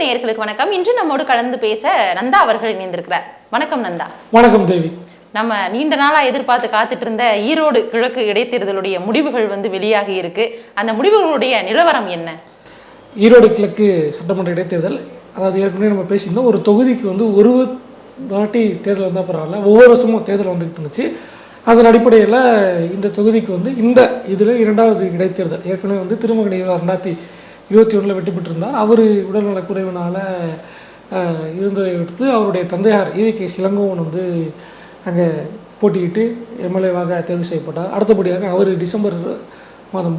நேயர்களுக்கு வணக்கம். இன்று நம்மோடு கலந்து பேச நந்தா அவர்கள் இணைந்திருக்கிறார். வணக்கம் நந்தா. வணக்கம் தேவி. நம்ம நீண்ட நாளா எதிர்பார்த்து காத்துட்டு இருந்த ஈரோடு கிழக்கு இடைத்தேர்தலுடைய முடிவுகள் வந்து வெளியாகி இருக்கு. அந்த முடிவுகளுடைய நிலவரம் என்ன? ஈரோடு கிழக்கு சட்டமன்ற இடைத்தேர்தல் அதாவது ஏற்கனவே நம்ம பேசியிருந்தோம் ஒரு தொகுதிக்கு வந்து ஒரு வாட்டி தேர்தல் வந்தால் பரவாயில்ல ஒவ்வொரு வருஷமும் தேர்தல் வந்துட்டு இருந்துச்சு. அதன் அடிப்படையில் இந்த தொகுதிக்கு வந்து இந்த இதில் இரண்டாவது இடைத்தேர்தல் ஏற்கனவே வந்து திருமகன் ரெண்டாயிரத்தி இருபத்தி ஒன்றில் வெற்றி பெற்றிருந்தார். அவர் உடல்நலக்குறைவினால் இருந்ததை அடுத்து அவருடைய தந்தையார் ஈவி கே சிலங்கோவன் வந்து அங்கே போட்டியிட்டு எம்எல்ஏவாக தேர்வு செய்யப்பட்டார். அடுத்தபடியாக அவர் டிசம்பர் மாதம்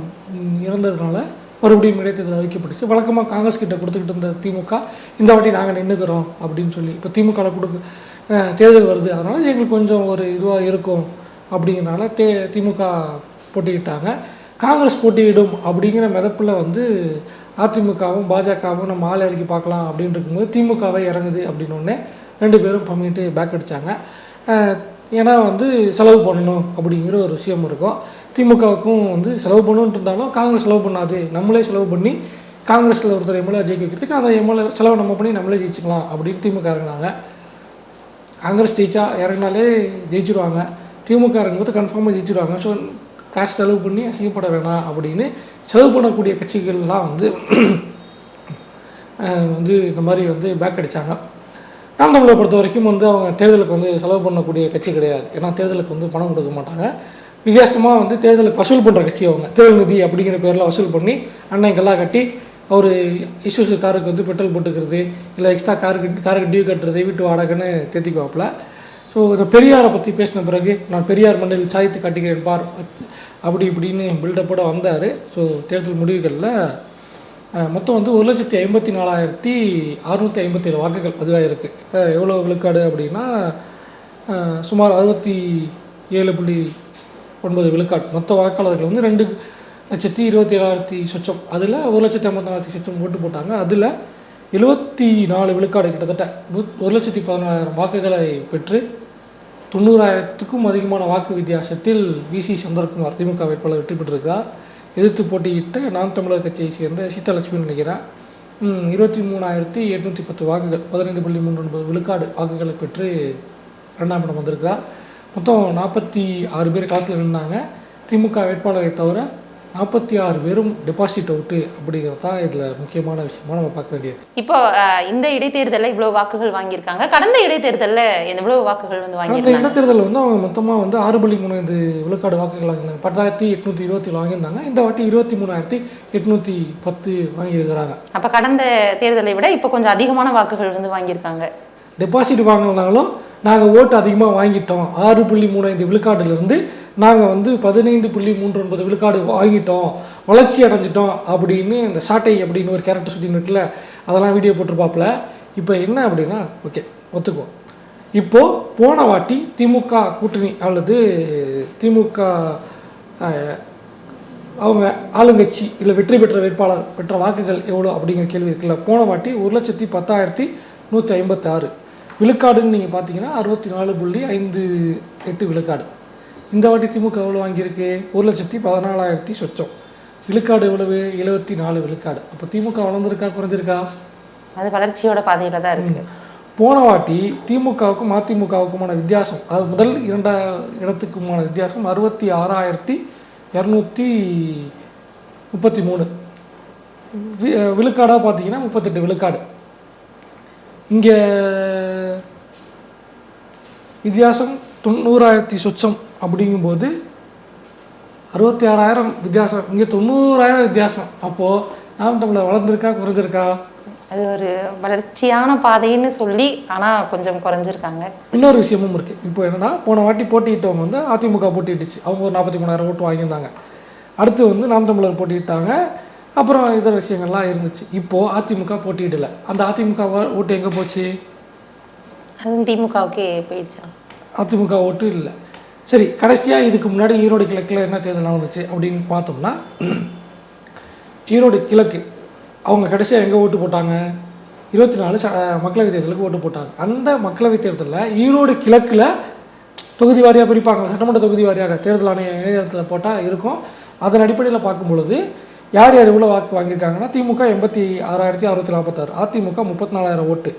இறந்ததுனால மறுபடியும் இடைத்தேர்தல் அறிவிக்கப்பட்டுச்சு. வழக்கமாக காங்கிரஸ் கிட்ட கொடுத்துக்கிட்டு இருந்த திமுக இந்த வாட்டி நாங்கள் நின்றுக்கிறோம் அப்படின்னு சொல்லி இப்போ திமுகவில் கொடுக்க தேர்தல் வருது. அதனால் எங்களுக்கு கொஞ்சம் ஒரு இதுவாக இருக்கும் அப்படிங்கிறனால தே திமுக போட்டியிட்டாங்க. காங்கிரஸ் போட்டியிடும் அப்படிங்கிற மிதப்பில் வந்து அதிமுகவும் பாஜகவும் நம்ம ஆள் இறக்கி பார்க்கலாம் அப்படின்னு இருக்கும்போது திமுகவை இறங்குது அப்படின்னு ரெண்டு பேரும் பண்ணிட்டு பேக் அடித்தாங்க ஏன்னா வந்து செலவு பண்ணணும் அப்படிங்கிற ஒரு விஷயம் இருக்கும். திமுகவுக்கும் வந்து செலவு பண்ணணுன்ட்டு இருந்தாலும் காங்கிரஸ் செலவு பண்ணாது. நம்மளே செலவு பண்ணி காங்கிரஸில் ஒருத்தர் எம்எல்ஏ ஜெயிக்க வைக்கிறதுக்கு அந்த எம்எல்ஏ செலவு நம்ம பண்ணி நம்மளே ஜெயிச்சுக்கலாம் அப்படின்னு திமுக இறங்கினாங்க. காங்கிரஸ் ஜெயிச்சா இறங்கினாலே ஜெயிச்சிருவாங்க. திமுக இறங்கும்போது கன்ஃபார்மாக ஜெயிச்சிருவாங்க. ஸோ காசு செலவு பண்ணி அசிங்கப்பட வேணாம் அப்படின்னு செலவு பண்ணக்கூடிய கட்சிகள்லாம் வந்து வந்து இந்த மாதிரி வந்து பேக் அடித்தாங்க நாம் தமிழை பொறுத்த வரைக்கும் வந்து அவங்க தேர்தலுக்கு வந்து செலவு பண்ணக்கூடிய கட்சி கிடையாது. ஏன்னா தேர்தலுக்கு வந்து பணம் கொடுக்க மாட்டாங்க. வித்தியாசமாக வந்து தேர்தலுக்கு வசூல் பண்ணுற கட்சி அவங்க. தேர்தல் நிதி அப்படிங்கிற பேரில் வசூல் பண்ணி அன்னைக்கெல்லாம் கட்டி அவர் இஷ்யூஸ் காருக்கு வந்து பெட்ரோல் போட்டுக்கிறது இல்லை எக்ஸ்ட்ரா காருக்கு காருக்கு டியூ கட்டுறது வீட்டு வாடகைன்னு தேத்திக்குவாப்புல. ஸோ இந்த பெரியாரை பற்றி பேசின பிறகு நான் பெரியார் மண்ணில் சாதித்து காட்டுகிறேன் பார். அப்படி இப்படின்னு பில்டப்போட வந்தார். ஸோ தேர்தல் முடிவுகளில் மொத்தம் வந்து ஒரு லட்சத்தி ஐம்பத்தி நாலாயிரத்தி அறுநூற்றி ஐம்பத்தேழு வாக்குகள் பதிவாக இருக்குது எவ்வளோ விழுக்காடு அப்படின்னா சுமார் அறுபத்தி ஏழு புள்ளி ஒன்பது விழுக்காடு. மொத்த வாக்காளர்கள் வந்து ரெண்டு லட்சத்தி இருபத்தி ஏழாயிரத்தி சொச்சம். அதில் ஒரு லட்சத்தி ஐம்பத்தி நாலாயிரத்தி சொச்சம் ஓட்டு போட்டாங்க. அதில் எழுபத்தி நாலு விழுக்காடு கிட்டத்தட்ட ஒரு லட்சத்தி பதினாலாயிரம் வாக்குகளை பெற்று தொண்ணூறாயிரத்துக்கும் அதிகமான வாக்கு வித்தியாசத்தில் விசி சந்திரகுமார் திமுக வேட்பாளர் வெற்றி பெற்றிருக்கிறார். எதிர்த்து போட்டியிட்ட நாம் தமிழர் கட்சியை சேர்ந்த சீதாலட்சுமி நினைக்கிறேன். இருபத்தி மூணாயிரத்தி எட்நூற்றி பத்து வாக்குகள் பதினைந்து புள்ளி மூன்று ஒன்பது விழுக்காடு வாக்குகளை பெற்று இரண்டாம் இடம் வந்திருக்கிறார். மொத்தம் நாற்பத்தி ஆறு பேர் களத்தில் நின்றாங்க திமுக வேட்பாளரை தவிர நாற்பத்தி ஆறு பேரும் டெபாசிட் அவுட்டு அப்படிங்கிறது தான் இதில் முக்கியமான விஷயமா நம்ம பார்க்க வேண்டியது. இப்போ இந்த இடைத்தேர்தலில் இவ்வளவு வாக்குகள் வாங்கியிருக்காங்க. கடந்த இடைத்தேர்தலில் எவ்வளவு வாக்குகள் வந்து அந்த வாங்கியிருந்தாங்க? இடைத்தேர்தல் வந்து அவங்க மொத்தமாக வந்து ஆறு புள்ளி மூணு விழுக்காடு வாக்குகள் வாங்கியிருந்தாங்க. பத்தாயிரத்தி எட்நூற்றி இருபத்தி வாங்கியிருந்தாங்க. இந்த வாட்டி இருபத்தி மூணாயிரத்தி எட்நூற்றி பத்து வாங்கியிருக்கிறாங்க. அப்ப கடந்த தேர்தலை விட இப்போ கொஞ்சம் அதிகமான வாக்குகள் வந்து வாங்கியிருக்காங்க. டெபாசிட் வாங்கினாலும் நாங்கள் ஓட்டு அதிகமாக வாங்கிட்டோம். ஆறு புள்ளி மூணு ஐந்து விழுக்காடுலேருந்து நாங்கள் வந்து பதினைந்து புள்ளி மூன்று ஒன்பது விழுக்காடு வாங்கிட்டோம். வளர்ச்சி அடைஞ்சிட்டோம் அப்படின்னு இந்த சாட்டை அப்படின்னு ஒரு கேரக்டர் சுற்றி நிட்டில் அதெல்லாம் வீடியோ போட்டிருப்பாப்புல. இப்போ என்ன அப்படின்னா ஓகே ஒத்துக்குவோம். இப்போது போன வாட்டி திமுக கூட்டணி அல்லது திமுக அவங்க ஆளுங்கட்சி இல்லை வெற்றி பெற்ற வேட்பாளர் பெற்ற வாக்குகள் எவ்வளோ அப்படிங்கிற கேள்வி இருக்குல்ல. போன வாட்டி ஒரு லட்சத்தி பத்தாயிரத்தி நூற்றி ஐம்பத்தாறு. விழுக்காடுன்னு நீங்கள் பார்த்தீங்கன்னா அறுபத்தி நாலு புள்ளி ஐந்து எட்டு விழுக்காடு. இந்த வாட்டி திமுக எவ்வளோ வாங்கியிருக்கு? ஒரு லட்சத்தி பதினாலாயிரத்தி சொச்சம். விழுக்காடு எவ்வளவு? எழுபத்தி நாலு விழுக்காடு. அப்போ திமுக வளர்ந்துருக்கா குறைஞ்சிருக்கா? அது வளர்ச்சியோட பாதையில தான் இருக்கு. போன வாட்டி திமுகவுக்கும் அதிமுகவுக்குமான வித்தியாசம் அது முதல் இரண்டா இடத்துக்குமான வித்தியாசம் அறுபத்தி ஆறாயிரத்தி இரநூத்தி முப்பத்தி மூணு. விழுக்காடாக பார்த்தீங்கன்னா முப்பத்தெட்டு விழுக்காடு. இங்கே வித்தியாசம் தொண்ணூறாயிரத்தி சொச்சம் அப்படிங்கும்போது அறுபத்தி ஆறாயிரம் வித்தியாசம் இங்கே தொண்ணூறாயிரம் வித்தியாசம். அப்போது நாம் தமிழர் வளர்ந்துருக்கா குறைஞ்சிருக்கா? அது ஒரு வளர்ச்சியான பாதைன்னு சொல்லி ஆனா கொஞ்சம் குறைஞ்சிருக்காங்க. இன்னொரு விஷயமும் இருக்குது இப்போ என்னன்னா போன வாட்டி போட்டியிட்டவங்க வந்து அதிமுக போட்டியிட்டுச்சு. அவங்க ஒரு நாற்பத்தி மூணாயிரம் ஓட்டு வாங்கியிருந்தாங்க. அடுத்து வந்து நாம் தமிழர் போட்டியிட்டாங்க. அப்புறம் இதர விஷயங்கள்லாம் இருந்துச்சு. இப்போது அதிமுக போட்டியிடலை. அந்த அதிமுக ஓட்டு எங்கே போச்சு? திமுகவுக்கே போயிடுச்சா? அதிமுக ஓட்டு இல்லை. சரி கடைசியாக இதுக்கு முன்னாடி ஈரோடு கிழக்கில் என்ன தேர்தல் நடந்துச்சு அப்படின்னு பார்த்தோம்னா ஈரோடு கிழக்கு அவங்க கடைசியாக எங்கே ஓட்டு போட்டாங்க? இருபத்தி நாலு மக்களவைத் தேர்தலுக்கு ஓட்டு போட்டாங்க. அந்த மக்களவைத் தேர்தலில் ஈரோடு கிழக்கில் தொகுதி வாரியாக பிரிப்பாங்க. சட்டமன்ற தொகுதி வாரியாக தேர்தல் ஆணைய இணையதளத்தில் போட்டால் இருக்கும். அதன் அடிப்படையில் பார்க்கும் பொழுது யார் யார் எவ்வளோ வாக்கு வாங்கியிருக்காங்கன்னா திமுக எண்பத்தி ஆறாயிரத்தி அறுநூத்தி நாற்பத்தாறு அதிமுக முப்பத்தி நாலாயிரம் ஓட்டு.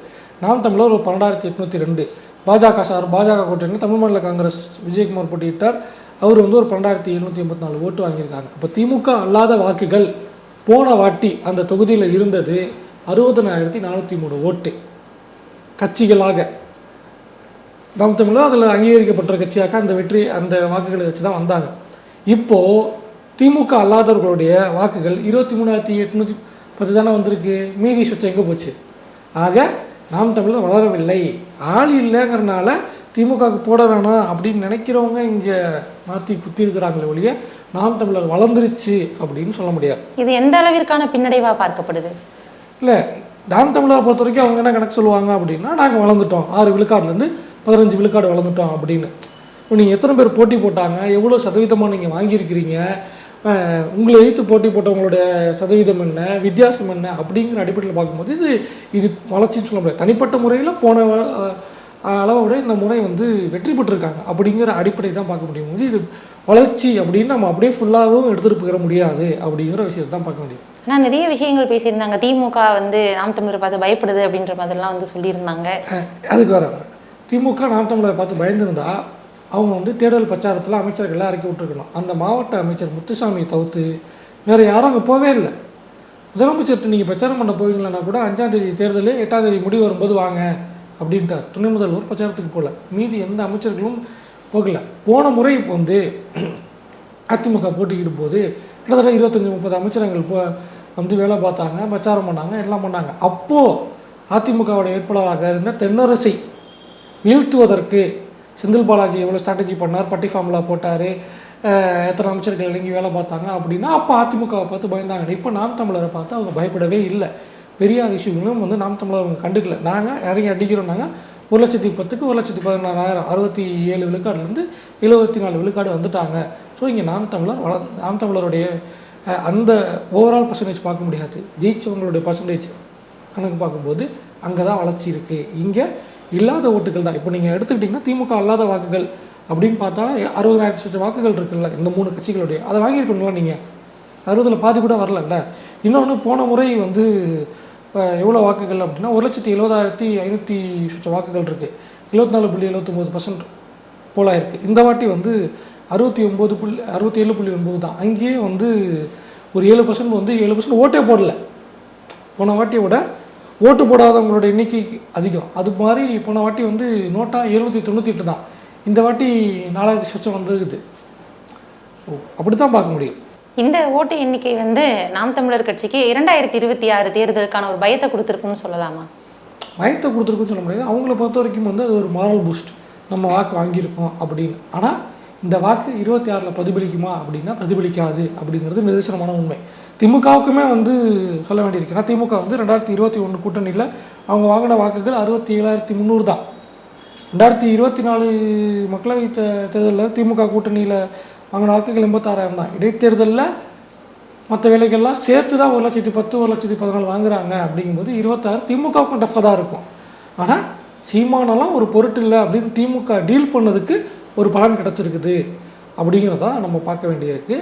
நாம் தமிழர் ஒரு பன்னெண்டாயிரத்தி எட்நூற்றி ரெண்டு. பாஜக சார் பாஜக கூட்டணி தமிழ் மாநில காங்கிரஸ் விஜயகுமார் போட்டியிட்டார். அவர் வந்து ஒரு பன்னெண்டாயிரத்தி எழுநூற்றி எண்பத்தி நாலு ஓட்டு வாங்கியிருக்காங்க. அப்போ திமுக அல்லாத வாக்குகள் போன வாட்டி அந்த தொகுதியில் இருந்தது அறுபதனாயிரத்தி நானூற்றி மூணு ஓட்டு. கட்சிகளாக. நாம் தமிழர் அதில் அங்கீகரிக்கப்பட்ட கட்சியாக அந்த வெற்றி அந்த வாக்குகளை வச்சு தான் வந்தாங்க. இப்போது திமுக அல்லாதவர்களுடைய வாக்குகள் இருபத்தி மூணாயிரத்தி எட்நூற்றி பத்து தானே வந்திருக்கு? மீதி சொச்சம் எங்கே போச்சு? ஆக நாம் தமிழர் வளரவில்லை. ஆள் இல்லைங்கிறனால திமுகவுக்கு போட வேணாம் அப்படின்னு நினைக்கிறவங்க இங்கே மாற்றி குத்தி இருக்கிறாங்களே ஒழிய நாம் தமிழர் வளர்ந்துருச்சு அப்படின்னு சொல்ல முடியாது. இது எந்த அளவிற்கான பின்னடைவா பார்க்கப்படுது? இல்லை நாம் தமிழரை பொறுத்த வரைக்கும் அவங்க என்ன கணக்கு சொல்லுவாங்க அப்படின்னா நாங்கள் வளர்ந்துட்டோம். ஆறு விழுக்காடுலேருந்து பதினஞ்சு விழுக்காடு வளர்ந்துட்டோம் அப்படின்னு. நீங்கள் எத்தனை பேர் போட்டி போட்டாங்க? எவ்வளோ சதவீதமாக நீங்கள் வாங்கியிருக்கிறீங்க? உங்களை எதிர்த்து போட்டி போட்டவங்களுடைய சதவீதம் என்ன வித்தியாசம் என்ன அப்படிங்கிற அடிப்படையில் பார்க்கும்போது இது இது வளர்ச்சின்னு சொல்ல முடியாது. தனிப்பட்ட முறையில் போன அளவை விட இந்த முறை வந்து வெற்றி பெற்றிருக்காங்க அப்படிங்கிற அடிப்படை தான் பார்க்க முடியும். இது வளர்ச்சி அப்படின்னு நம்ம அப்படியே ஃபுல்லாகவும் எடுத்துகிட்டு போயிட முடியாது அப்படிங்கிற விஷயத்தை தான் பார்க்க முடியும். ஆனா நிறைய விஷயங்கள் பேசியிருந்தாங்க. திமுக வந்து நாம் தமிழர் பார்த்து பயப்படுது அப்படின்ற மாதிரிலாம் வந்து சொல்லியிருந்தாங்க. அதுக்கு வர திமுக நாம் தமிழரை பார்த்து பயந்துருந்தா அவங்க வந்து தேர்தல் பிரச்சாரத்தில் அமைச்சர்கள்லாம் இறக்கி விட்டுருக்கணும். அந்த மாவட்ட அமைச்சர் முத்துசாமியை தவிர்த்து வேறு யாரும் அங்கே போவே இல்லை. முதலமைச்சர்கிட்ட நீங்கள் பிரச்சாரம் பண்ண போவீங்களா கூட அஞ்சாம் தேதி தேர்தல் எட்டாம் தேதி முடிவு வரும்போது வாங்க அப்படின்ட்டார். துணை முதல்வர் பிரச்சாரத்துக்கு போகல மீதி எந்த அமைச்சர்களும் போகல. போன முறை இப்போ வந்து அதிமுக போட்டிக்கிட்டு போது கிட்டத்தட்ட இருபத்தஞ்சி முப்பது அமைச்சரங்கள் போ வந்து வேலை பார்த்தாங்க பிரச்சாரம் பண்ணாங்க எல்லாம் பண்ணாங்க. அப்போது அதிமுகவோட வேட்பாளராக இருந்த தென்னரசை வீழ்த்துவதற்கு செந்தில் பாலாஜி எவ்வளோ ஸ்ட்ராட்டஜி பண்ணார் பட்டி ஃபார்முலா போட்டார் எத்தனை அமைச்சர்கள் இறங்கி வேலை பார்த்தாங்க அப்படின்னா அப்போ அதிமுகவை பார்த்து பயந்தாங்க. இப்போ நாம் தமிழரை பார்த்து அவங்க பயப்படவே இல்லை. பெரியார் இஷ்யூகளும் வந்து நாம் தமிழர் அவங்க கண்டுக்கல. நாங்கள் இறங்கி அடிக்கிறோம்னாங்க ஒரு லட்சத்தி பத்துக்கு ஒரு லட்சத்தி பதினாறாயிரம் அறுபத்தி ஏழு விழுக்காடுலேருந்து எழுபத்தி நாலு விழுக்காடு வந்துட்டாங்க. ஸோ இங்கே நாம் தமிழர் வள நாம் தமிழருடைய அந்த ஓவரால் பர்சன்டேஜ் பார்க்க முடியாது. ஜெயிச்சவங்களுடைய பர்சன்டேஜ் கணக்கு பார்க்கும்போது அங்கே தான் வளர்ச்சி இருக்குது இங்கே இல்லாத ஓட்டுகள் தான். இப்போ நீங்கள் எடுத்துக்கிட்டிங்கன்னா திமுக அல்லாத வாக்குகள் அப்படின்னு பார்த்தா அறுபதாயிரத்தி சொச்ச வாக்குகள் இருக்குல்ல இந்த மூணு கட்சிகளுடைய. அதை வாங்கியிருக்கணும்ல நீங்கள் அறுபதில் பாதி கூட வரலல்ல. இன்னொன்று போன முறை வந்து எவ்வளோ வாக்குகள் அப்படின்னா ஒரு லட்சத்தி எழுபதாயிரத்தி ஐநூற்றி சொச்ச வாக்குகள் இருக்குது எழுபத்தி நாலு புள்ளி எழுபத்தொம்போது பர்சன்ட் போல இருக்குது இந்த வாட்டி வந்து அறுபத்தி ஒம்பது புள்ளி அறுபத்தி ஏழு புள்ளி ஒம்பது தான். அங்கேயே வந்து ஒரு ஏழு பர்சன்ட் வந்து ஏழு பர்சன்ட் ஓட்டே போடல. போன வாட்டியை விட ஓட்டு போடாதவங்களோட எண்ணிக்கை அதிகம். அது மாதிரி போன வாட்டி வந்து நோட்டா எழுநூற்றி தொண்ணூற்றி எட்டு தான். இந்த வாட்டி நாலாயிரத்தி சொச்சம் வந்துருக்குது. ஸோ அப்படி தான் பார்க்க முடியும். இந்த ஓட்டு எண்ணிக்கை வந்து நாம் தமிழர் கட்சிக்கு இரண்டாயிரத்தி இருபத்தி ஆறு தேர்தலுக்கான ஒரு பயத்தை கொடுத்துருக்குன்னு சொல்லலாமா? பயத்தை கொடுத்துருக்குன்னு சொல்ல முடியாது. அவங்கள பொறுத்த வரைக்கும் வந்து அது ஒரு மாரல் பூஸ்ட் நம்ம வாக்கு வாங்கியிருக்கோம் அப்படின்னு. ஆனால் இந்த வாக்கு இருபத்தி ஆறில் பிரதிபலிக்குமா அப்படின்னா பிரதிபலிக்காது அப்படிங்கிறது நிதர்சனமான உண்மை. திமுகவுக்குமே வந்து சொல்ல வேண்டியிருக்கு. ஏன்னா திமுக வந்து ரெண்டாயிரத்தி இருபத்தி ஒன்று கூட்டணியில் அவங்க வாங்கின வாக்குகள் அறுபத்தி ஏழாயிரத்தி முந்நூறு தான். ரெண்டாயிரத்தி இருபத்தி நாலு மக்களவை தே தேர்தலில் திமுக கூட்டணியில் வாங்கின வாக்குகள் எண்பத்தாறாயிரம் தான். இடைத்தேர்தலில் மற்ற வேலைகள்லாம் சேர்த்து தான் ஒரு லட்சத்தி பத்து ஒரு லட்சத்தி பதினாலு வாங்குறாங்க அப்படிங்கும்போது இருபத்தாறு திமுகவுக்கும் டஃப்பாக தான் இருக்கும். ஆனால் சீமானெல்லாம் ஒரு பொருட்டு இல்லை அப்படின்னு திமுக டீல் பண்ணதுக்கு ஒரு பலன் கிடச்சிருக்குது அப்படிங்கிறதான் நம்ம பார்க்க வேண்டியிருக்கு.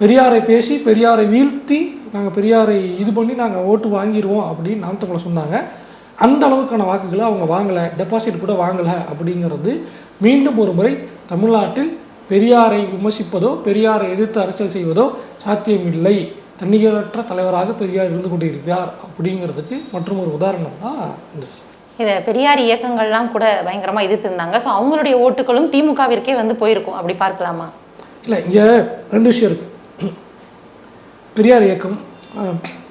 பெரியாரை பேசி பெரியாரை வீழ்த்தி நாங்கள் பெரியாரை இது பண்ணி நாங்கள் ஓட்டு வாங்கிடுவோம் அப்படின்னு நாம் சொன்னாங்க. அந்த அளவுக்கான வாக்குகளை அவங்க வாங்கலை டெபாசிட் கூட வாங்கலை அப்படிங்கிறது மீண்டும் ஒரு முறை தமிழ்நாட்டில் பெரியாரை விமர்சிப்பதோ பெரியாரை எதிர்த்து அரசியல் செய்வதோ சாத்தியமில்லை. தன்னிகரற்ற தலைவராக பெரியார் இருந்து கொண்டிருக்கிறார் அப்படிங்கிறதுக்கு மற்றும் ஒரு உதாரணம் தான் இருந்துச்சு இதை பெரியார் இயக்கங்கள்லாம் கூட பயங்கரமாக எதிர்த்திருந்தாங்க ஸோ அவங்களுடைய ஓட்டுகளும் திமுகவிற்கே வந்து போயிருக்கும். அப்படி பார்க்கலாமா? இல்லை இங்கே ரெண்டு விஷயம் இருக்குது பெரியார் இயக்கம்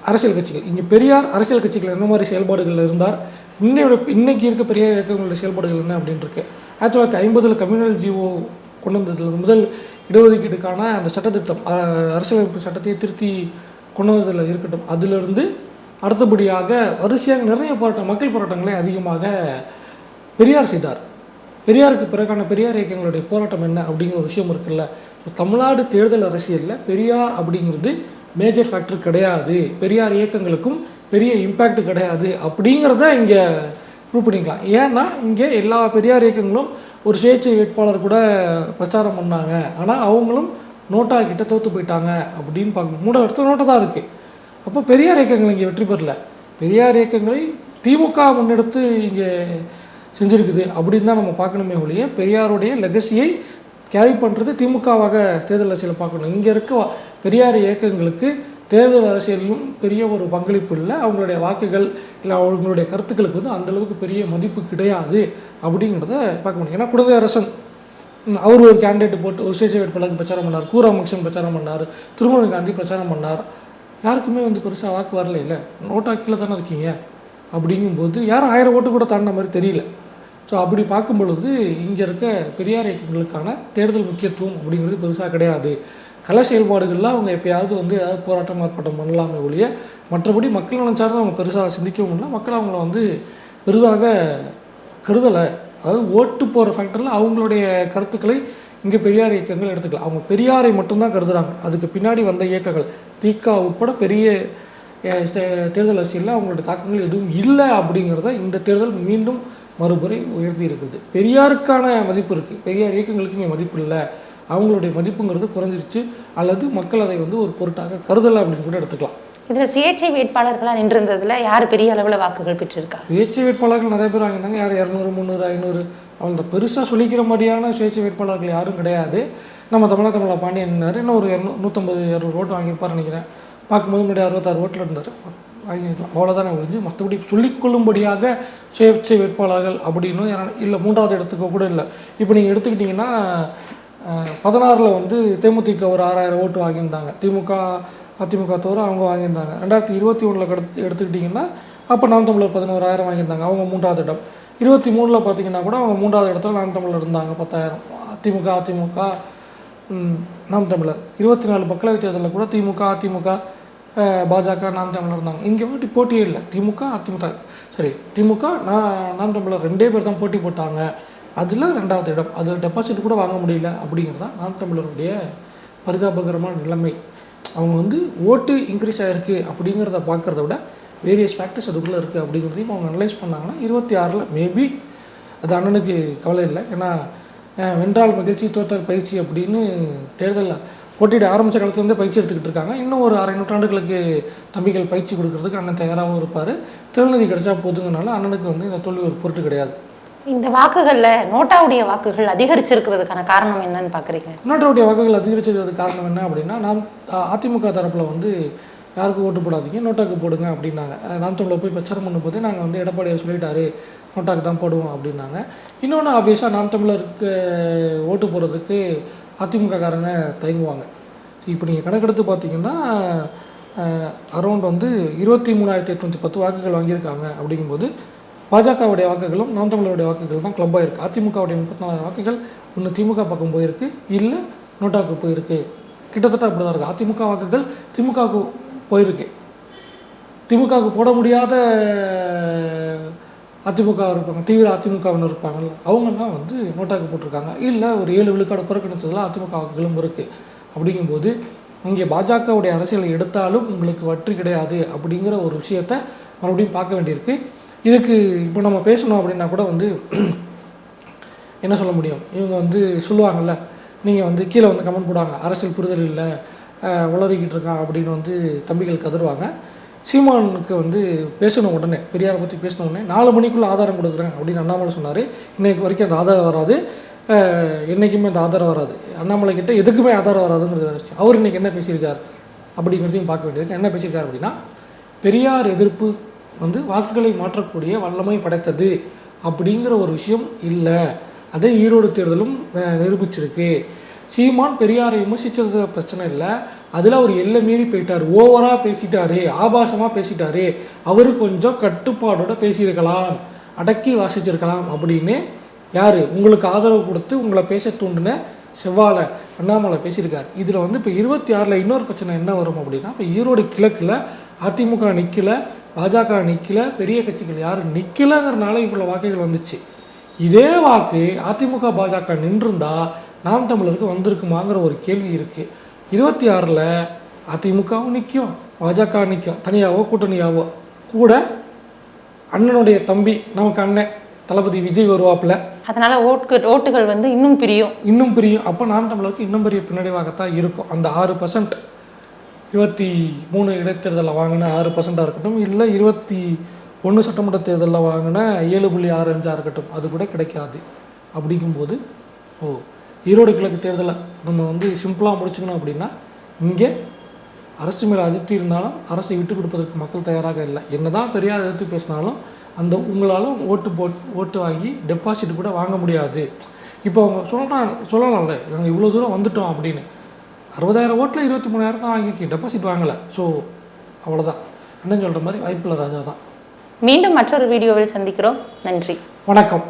அரசியல் கட்சிகள். இங்கே பெரியார் அரசியல் கட்சிகள் என்ன மாதிரி செயல்பாடுகள் இருந்தார்? இன்னையோட இன்னைக்கு இருக்க பெரியார் இயக்கங்களோட செயல்பாடுகள் என்ன அப்படின்னு இருக்கு. ஆயிரத்தி தொள்ளாயிரத்தி ஐம்பதில் கம்யூனல் ஜீவோ கொண்டு வந்ததுல முதல் இடஒதுக்கீடுக்கான அந்த சட்டத்திட்டம் அரசியலமைப்பு சட்டத்தை திருத்தி கொண்டு வந்ததில் இருக்கட்டும். அதிலிருந்து அடுத்தபடியாக வரிசையாக நிறைய போராட்டம் மக்கள் போராட்டங்களை அதிகமாக பெரியார் செய்தார். பெரியாருக்கு பிறகான பெரியார் இயக்கங்களுடைய போராட்டம் என்ன அப்படிங்கிற ஒரு விஷயம் இருக்குல்ல. தமிழ்நாடு தேர்தல் அரசியலில் பெரியார் அப்படிங்கிறது மேஜர் ஃபேக்டர் கிடையாது. பெரியார் இயக்கங்களுக்கும் பெரிய இம்பேக்ட் கிடையாது அப்படிங்கிறத இங்கே ப்ரூவ் பண்ணிக்கலாம். ஏன்னா இங்கே எல்லா பெரியார் இயக்கங்களும் ஒரு சுயேட்சை வேட்பாளர் கூட பிரச்சாரம் பண்ணாங்க. ஆனால் அவங்களும் நோட்டா கிட்ட தோத்து போயிட்டாங்க அப்படின்னு பார்க்கணும் மூணு இடத்துல நோட்டை தான் இருக்குது அப்போ பெரியார் இயக்கங்கள் இங்கே வெற்றி பெறல. பெரியார் இயக்கங்களை திமுக முன்னெடுத்து இங்கே செஞ்சுருக்குது அப்படின்னு தான் நம்ம பார்க்கணுமே ஒழிய பெரியாருடைய லெகசியை கேரி பண்ணுறது திமுகவாக தேர்தல் அரசியல் பார்க்கணும். இங்கே இருக்க பெரியார் இயக்கங்களுக்கு தேர்தல் அரசியலிலும் பெரிய ஒரு பங்களிப்பு இல்லை. அவங்களுடைய வாக்குகள் இல்லை அவங்களுடைய கருத்துக்களுக்கு வந்து அந்தளவுக்கு பெரிய மதிப்பு கிடையாது அப்படிங்கிறத பார்க்க முடியும். ஏன்னா குழந்தை அரசன் அவர் ஒரு கேண்டிடேட் போட்டு ஒரு சுயேட்சை வேட்பாளருக்கு பிரச்சாரம் பண்ணார் கூராமக்ஷன் பிரச்சாரம் பண்ணார் திருமண காந்தி பிரச்சாரம் பண்ணார். யாருக்குமே வந்து பெருசாக வாக்கு வரல இல்லை. நோட்டா கீழே தானே இருக்கீங்க. அப்படிங்கும்போது யாரும் ஆயிரம் ஓட்டு கூட தாண்டின மாதிரி தெரியல. ஸோ அப்படி பார்க்கும் பொழுது இங்கே இருக்க பெரியார் இயக்கங்களுக்கான தேர்தல் முக்கியத்துவம் அப்படிங்கிறது பெருசாக கிடையாது. கலை செயல்பாடுகளில் அவங்க எப்பயாவது வந்து ஏதாவது போராட்டம் ஆர்ப்பாட்டம் பண்ணலாமே ஒழிய மற்றபடி மக்கள் நலன் அவங்க பெருசாக சிந்திக்கவும் இல்லை மக்கள் அவங்கள வந்து பெரிதாக கருதலை. அதாவது ஓட்டு போகிற ஃபேக்டரில் அவங்களுடைய கருத்துக்களை இங்கே பெரியார் இயக்கங்கள் எடுத்துக்கலாம்? அவங்க பெரியாரை மட்டும்தான் கருதுறாங்க. அதுக்கு பின்னாடி வந்த இயக்கங்கள். தீகா உட்பட பெரிய தேர்தல் அரசியலில் அவங்களுடைய தாக்கங்கள் எதுவும் இல்லை அப்படிங்கிறத இந்த தேர்தல் மீண்டும் மறுபுறை உயர்த்தி இருக்குது பெரியாருக்கான மதிப்பு இருக்குது பெரியார் இயக்கங்களுக்கு இங்கே மதிப்பு இல்லை. அவங்களுடைய மதிப்புங்கிறது குறைஞ்சிருச்சு. அல்லது மக்கள் அதை வந்து ஒரு பொருட்டாக கருதலை அப்படின்னு கூட எடுத்துக்கலாம். இதுல சுயேட்சை வேட்பாளர்களா நின்றிருந்ததுல யார் பெரிய அளவுல வாக்குகள் பெற்றிருக்கா? சுயேட்சை வேட்பாளர்கள் நிறைய பேர் வாங்கியிருந்தாங்க. யார்? இரநூறு முந்நூறு ஐநூறு அவங்க பெருசாக சொல்லிக்கிற மாதிரியான சுயேட்சை வேட்பாளர்கள் யாரும் கிடையாது. நம்ம தமிழா தமிழா பாண்டியன் இருந்தார் இன்னும் ஒரு இரநூ நூற்றம்பது இரநூறு ஓட்டு வாங்கியிருப்பார் நினைக்கிறேன். பார்க்கும்போது முன்னாடி அறுபத்தாறு ஓட்டில் இருந்தார். வாங்கிக்கலாம் அவ்வளோதானே முடிஞ்சு மற்றபடி சொல்லிக்கொள்ளும்படியாக சுயேட்சை வேட்பாளர்கள் அப்படின்னும் இல்லை மூன்றாவது இடத்துக்கு கூட இல்லை. இப்போ நீங்கள் எடுத்துக்கிட்டிங்கன்னா பதினாறில் வந்து தேமுதிக ஒரு ஆறாயிரம் ஓட்டு வாங்கியிருந்தாங்க. திமுக அதிமுக தவிர அவங்க வாங்கியிருந்தாங்க. ரெண்டாயிரத்தி இருபத்தி ஒன்றில் கடத்து எடுத்துக்கிட்டிங்கன்னா அப்போ நாம் தமிழர் பதினோராயிரம் வாங்கியிருந்தாங்க. அவங்க மூன்றாவது இடம். இருபத்தி மூணில் பார்த்தீங்கன்னா கூட அவங்க மூன்றாவது இடத்துல நாம் தமிழர் இருந்தாங்க பத்தாயிரம். அதிமுக அதிமுக நாம் தமிழர். இருபத்தி நாலு மக்களவைத் தேர்தலில் கூட திமுக அதிமுக பாஜக நாம் தமிழர் இருந்தாங்க. இங்கே போட்டி போட்டியே இல்லை. திமுக அதிமுக. சரி திமுக நான் நாம் தமிழர் ரெண்டே பேர் தான் போட்டி போட்டாங்க. அதில் ரெண்டாவது இடம். அது டெபாசிட் கூட வாங்க முடியல அப்படிங்கிறது தான் நாம் தமிழருடைய பரிதாபகரமான நிலைமை. அவங்க வந்து ஓட்டு இன்க்ரீஸ் ஆகிருக்கு அப்படிங்கிறத பார்க்குறத விட வேரியஸ் ஃபேக்டர்ஸ் அதுக்குள்ளே இருக்குது அப்படிங்கிறதையும் அவங்க அனலைஸ் பண்ணாங்கன்னா இருபத்தி ஆறில் மேபி அது அண்ணனுக்கு கவலை இல்லை. ஏன்னா வென்றால் மகிழ்ச்சி தோற்றால் பயிற்சி அப்படின்னு தேர்தலில் போட்டியிட ஆரம்பித்த காலத்துலேருந்தே பயிற்சி எடுத்துக்கிட்டு இருக்காங்க. இன்னும் ஒரு அரை நூற்றாண்டுகளுக்கு தம்பிகள் பயிற்சி கொடுக்கறதுக்கு அண்ணன் தயாராகவும் இருப்பார். திருநதி கிடைச்சா போதுங்கனால அண்ணனுக்கு வந்து இந்த தோல்வி ஒரு பொருட்டு கிடையாது. இந்த வாக்குகள்ல நோட்டாவுடைய வாக்குகள் அதிகரிச்சிருக்கிறதுக்கான காரணம் என்னன்னு பாக்குறீங்க? நோட்டாவுடைய வாக்குகள் அதிகரிச்சதுக்கு காரணம் என்ன அப்படின்னா நாம் அதிமுக தரப்பில் வந்து யாருக்கும் ஓட்டு போடாதீங்க நோட்டாக்கு போடுங்க அப்படின்னாங்க. அஹ் நாம் தமிழில் போய் பிரச்சாரம் பண்ணும்போது நாங்கள் வந்து எடப்பாடியை சொல்லிட்டாரு நோட்டாக்கு தான் போடுவோம் அப்படின்னாங்க. இன்னொன்று ஆப்வியஸாக நாம் தமிழருக்கு ஓட்டு போடுறதுக்கு அதிமுக காரங்க தயங்குவாங்க. இப்போ நீங்கள் கணக்கெடுத்து பார்த்தீங்கன்னா அரௌண்ட் வந்து இருபத்தி மூணாயிரத்தி எட்நூற்றி பத்து வாக்குகள் வாங்கியிருக்காங்க அப்படிங்கும்போது பாஜகவுடைய வாக்குகளும் நாம் தமிழருடைய வாக்குகள் தான் கிளப் இருக்குது அதிமுகவுடைய முப்பத்தி நாலாயிரம் வாக்குகள் ஒன்று திமுக பக்கம் போயிருக்கு இல்லை நோட்டாவுக்கு போயிருக்கு. கிட்டத்தட்ட அப்படி தான் இருக்குது அதிமுக வாக்குகள் திமுகவுக்கு போயிருக்கு திமுகவுக்கு போட முடியாத அதிமுக இருப்பாங்க தீவிர அதிமுகவினர் இருப்பாங்கல்ல அவங்கெல்லாம் வந்து நோட்டாக்கு போட்டிருக்காங்க. இல்லை ஒரு ஏழு விழுக்காடு புறக்கணிச்சதுல அதிமுக வாக்குகளும் இருக்குது அப்படிங்கும்போது இங்கே பாஜகவுடைய அரசியலை எடுத்தாலும் உங்களுக்கு வற்றி கிடையாது அப்படிங்கிற ஒரு விஷயத்த மறுபடியும் பார்க்க வேண்டியிருக்கு. இதுக்கு இப்போ நம்ம பேசணும் அப்படின்னா கூட வந்து என்ன சொல்ல முடியும்? இவங்க வந்து சொல்லுவாங்கல்ல நீங்கள் வந்து கீழே வந்து கமெண்ட் போடுவாங்க அரசியல் புரிதல் இல்லை உளறிக்கிட்டு இருக்கான் அப்படின்னு வந்து தம்பிகள் கதருவாங்க சீமானுக்கு வந்து பேசணும் உடனே பெரியாரை பற்றி பேசின உடனே நாலு மணிக்குள்ளே ஆதாரம் கொடுக்குறேன் அப்படின்னு அண்ணாமலை சொன்னார். இன்றைக்கு வரைக்கும் அந்த ஆதாரம் வராது. என்றைக்குமே என்னைக்குமே அந்த ஆதாரம் வராது. அண்ணாமலை கிட்ட எதுக்குமே ஆதாரம் வராதுங்கிறது அவர் இன்னைக்கு என்ன பேசியிருக்கார் அப்படிங்கிறதையும் பார்க்க வேண்டியது என்ன பேசியிருக்காரு அப்படின்னா பெரியார் எதிர்ப்பு வந்து வாக்குகளை மாற்றக்கூடிய வல்லமை படைத்தது அப்படிங்கிற ஒரு விஷயம் இல்லை. அதை ஈரோடு தேர்தலும் நிரூபிச்சிருக்கு. சீமான் பெரியாரை விமர்சித்தது பிரச்சனை இல்லை. அதில் அவர் எல்லை மீறி போயிட்டார். ஓவராக பேசிட்டாரு ஆபாசமாக பேசிட்டாரு அவர் கொஞ்சம் கட்டுப்பாடோட பேசியிருக்கலாம் அடக்கி வாசிச்சிருக்கலாம் அப்படின்னு யார்? உங்களுக்கு ஆதரவு கொடுத்து உங்களை பேச தூண்டின செவ்வாழை அண்ணாமலை பேசியிருக்காரு. இதில் வந்து இப்போ இருபத்தி ஆறில் இன்னொரு பிரச்சனை என்ன வரும் அப்படின்னா இப்போ ஈரோடு கிழக்கில் அதிமுக நிற்கலை பாஜக நிற்கலை பெரிய கட்சிகள் யாரும் நிற்கலைங்கிறனால இவ்வளோ வாக்குகள் வந்துச்சு. இதே வாக்கு அதிமுக பாஜக நின்றிருந்தா நாம் தமிழருக்கு வந்திருக்குமாங்கிற ஒரு கேள்வி இருக்குது இருபத்தி ஆறில் அதிமுகவும் நிற்கும் பாஜக நிற்கும் தனியாவோ கூட்டணியாவோ. கூட அண்ணனுடைய தம்பி நமக்கு அண்ணன் தளபதி விஜய் வருவாப்புல. அதனால ஓட்டு ஓட்டுகள் வந்து இன்னும் பிரியும். இன்னும் பிரியும். அப்போ நாம் தமிழருக்கு இன்னும் பெரிய பின்னடைவாகத்தான் இருக்கும். அந்த ஆறு பர்சன்ட் இருபத்தி மூணு இடைத்தேர்தலில் வாங்கின ஆறு பர்சண்ட்டாக இருக்கட்டும் இல்லை இருபத்தி ஒன்று சட்டமன்ற தேர்தலில் வாங்கின ஏழு புள்ளி ஆறு அஞ்சாக இருக்கட்டும் அது கூட கிடைக்காது. அப்படிங்கும்போது ஸோ ஈரோடு கிழக்கு தேர்தலை நம்ம வந்து சிம்பிளாக முடிச்சுக்கணும் அப்படின்னா இங்கே அரசு மேலே அதிருப்தி இருந்தாலும் அரசை விட்டு கொடுப்பதற்கு மக்கள் தயாராக இல்லை. என்னதான் பெரியார் எதிர்த்து பேசினாலும் அந்த உங்களால் ஓட்டு போட் ஓட்டு வாங்கி டெபாசிட் கூட வாங்க முடியாது. இப்போ அவங்க சொல்கிறாங்க சொல்லலாம்ல நாங்கள் இவ்வளோ தூரம் வந்துட்டோம் அப்படின்னு. அறுபதாயிரம் ஓட்டில் இருபத்தி மூணாயிரம் தான் வாங்கி டெபாசிட் வாங்கலை. ஸோ அவ்வளோதான் என்ன சொல்கிற மாதிரி வாய்ப்பில்லை ராஜா தான். மீண்டும் மற்றொரு வீடியோவில் சந்திக்கிறோம். நன்றி. வணக்கம்.